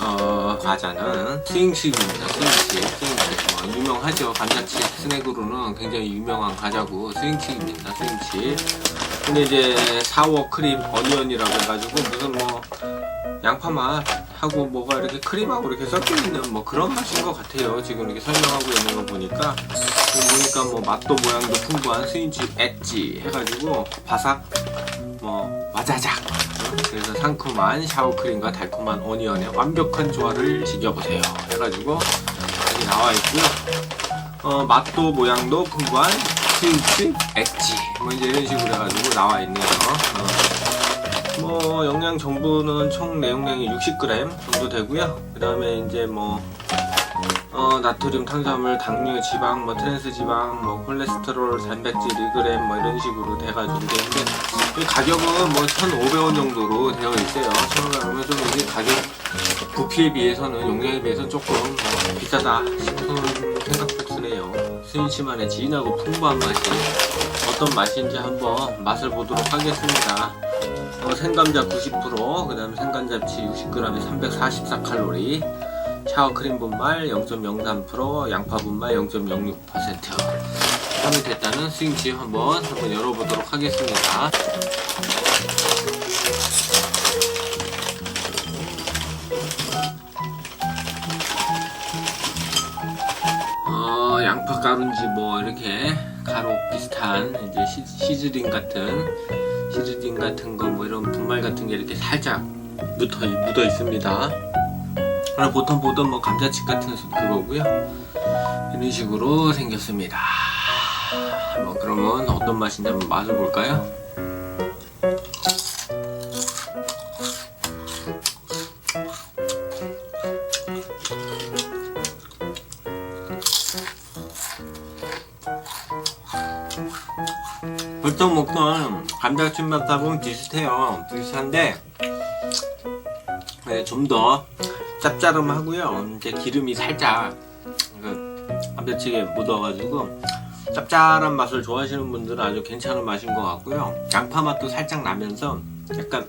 어, 과자는 스윙칩입니다. 스윙칩, 스윙칩. 뭐, 유명하죠. 감자칩 스낵으로는 굉장히 유명한 과자고 스윙칩입니다. 스윙칩. 근데 이제 사워 크림 어니언이라고 해가지고 무슨 뭐 양파 맛 하고 뭐가 이렇게 크림하고 이렇게 섞여 있는 뭐 그런 맛인 것 같아요. 지금 이렇게 설명하고 있는 거 보니까 보니까 뭐 맛도 모양도 풍부한 스윙칩 엣지 해가지고 바삭 뭐 와자작 어? 그래서 상큼한 샤워크림과 달콤한 오니언의 완벽한 조화를 즐겨보세요. 해가지고 여기 나와 있고요. 어, 맛도 모양도 풍부한 스윙칩 엣지. 뭐 이제 이런 식으로 해가지고 나와 있네요. 어. 뭐 영양 정보는 총 내용량이 60g 정도 되고요. 그 다음에 이제 뭐 어, 나트륨, 탄수화물, 당류, 지방, 뭐 트랜스 지방, 뭐 콜레스테롤, 단백질 2g 뭐 이런 식으로 돼가지고 되는데 이 가격은 뭐 1,500원 정도로 되어 있어요. 1,500원이면 좀 이게 가격 부피에 비해서는 용량에 비해서는 조금 뭐 비싸다 싶은 생각도 드네요. 스위치만의 진하고 풍부한 맛이 어떤 맛인지 한번 맛을 보도록 하겠습니다. 어, 생감자 90%, 그 다음에 생간잡치 60g에 344칼로리, 샤워 크림 분말 0.03%, 양파 분말 0.06% 함이 됐다는 스윙칩 한번 한번 열어보도록 하겠습니다. 어, 양파 가루인지 뭐 이렇게 가루 비슷한 이제 시, 시즈링 같은 시즈링 같은 거 뭐 이런 분말 같은 게 이렇게 살짝 묻어, 묻어 있습니다. 그럼 보통 보던 뭐 감자칩 같은 수- 그거고요. 이런 식으로 생겼습니다. 뭐 그러면 어떤 맛인지 한번 맛을 볼까요? 보통 먹던 감자칩 맛하고는 비슷해요. 비슷한데 네, 좀더 짭짤함하고요. 이제 기름이 살짝 그 감자칩에 묻어가지고 짭짤한 맛을 좋아하시는 분들은 아주 괜찮은 맛인 것 같고요. 양파 맛도 살짝 나면서 약간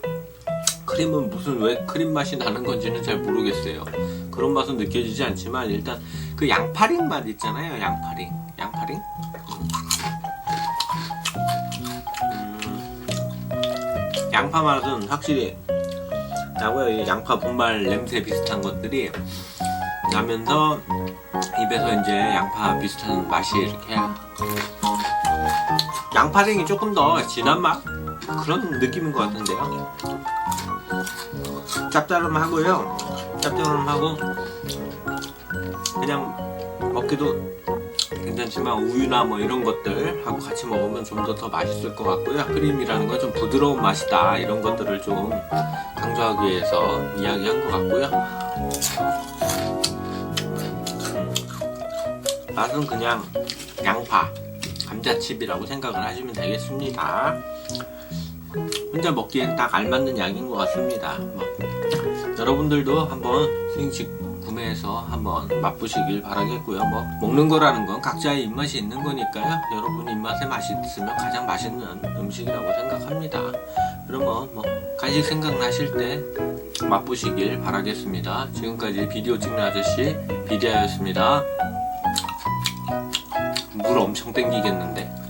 크림은 무슨 왜 크림 맛이 나는 건지는 잘 모르겠어요. 그런 맛은 느껴지지 않지만 일단 그 양파링 맛 있잖아요. 양파링, 양파링. 음, 양파 맛은 확실히 나고요. 이 양파 분말 냄새 비슷한 것들이 나면서 입에서 이제 양파 비슷한 맛이 이렇게 양파링이 조금 더 진한 맛 그런 느낌인 것 같은데요. 짭짤함하고요. 짭짤함하고 그냥 먹기도 괜찮지만 우유나 뭐 이런 것들 하고 같이 먹으면 좀 더 더 맛있을 것 같고요. 크림이라는 건 좀 부드러운 맛이다 이런 것들을 좀 강조하기 위해서 이야기한 것 같고요. 음, 맛은 그냥 양파, 감자칩이라고 생각을 하시면 되겠습니다. 혼자 먹기엔 딱 알맞는 양인 것 같습니다. 뭐, 여러분들도 한번 스윙칩 구매해서 한번 맛보시길 바라겠고요. 뭐 먹는 거라는 건 각자의 입맛이 있는 거니까요. 여러분 입맛에 맛이 있으면 가장 맛있는 음식이라고 생각합니다. 그러면 뭐 간식 생각나실 때 맛보시길 바라겠습니다. 지금까지 비디오 찍는 아저씨 비디아였습니다. 물 엄청 땡기겠는데.